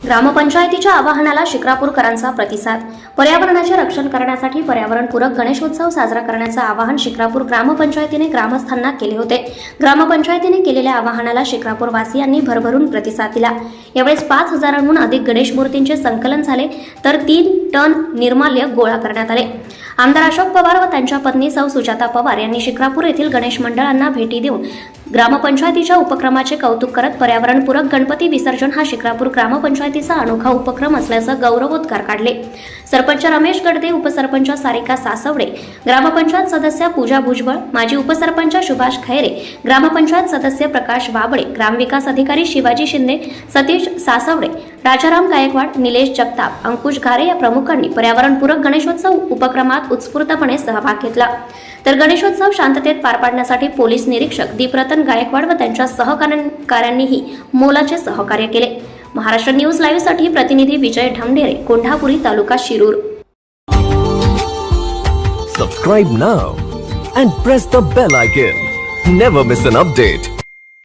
ग्रामपंचायतीच्या आवाहनाला शिक्रापूरकरांचा प्रतिसाद. पर्यावरणाचे रक्षण करण्यासाठी पर्यावरणपूरक गणेशोत्सव साजरा करण्याचं आवाहन शिक्रापूर ग्रामपंचायतीने ग्रामस्थांना केले होते. ग्रामपंचायतीने केलेल्या आवाहनाला शिक्रापूरवासियांनी भरभरून प्रतिसाद दिला. यावेळेस पाच हजारांहून अधिक गणेश मूर्तींचे संकलन झाले तर तीन टन निर्माल्य गोळा करण्यात आले. आमदार अशोक पवार व त्यांच्या पत्नी सौ सुजाता पवार यांनी शिक्रापूर येथील गणेश मंडळांना भेटी देऊन ग्रामपंचायतीच्या उपक्रमाचे कौतुक करत पर्यावरणपूरक गणपती विसर्जन हा शिक्रापूर ग्रामपंचायतीचा अनोखा उपक्रम असल्याचं गौरवोद्गार काढले. सरपंच रमेश गडदे उपसरपंच सारिका सासवडे ग्रामपंचायत सदस्य पूजा भुजबळ माजी उपसरपंच सुभाष खैरे ग्रामपंचायत सदस्य प्रकाश बाबळे ग्रामविकास अधिकारी शिवाजी शिंदे सतीश सासवडे राजाराम गायकवाड निलेश जगताप अंकुश घारे या प्रमुखांनी पर्यावरणपूरक गणेशोत्सव उपक्रमात उत्स्फूर्तपणे सहभाग घेतला तर गणेशोत्सव शांततेत पार पाडण्यासाठी पोलीस निरीक्षक दीपरतन गायकवाड व त्यांच्या सहकार्यांनीही मोलाचे सहकार्य केले महाराष्ट्र न्यूज लाईव्हसाठी प्रतिनिधी विजय ढमढेरे कोल्हापुरी तालुका Shirur Subscribe now and press the bell icon. Never miss an update.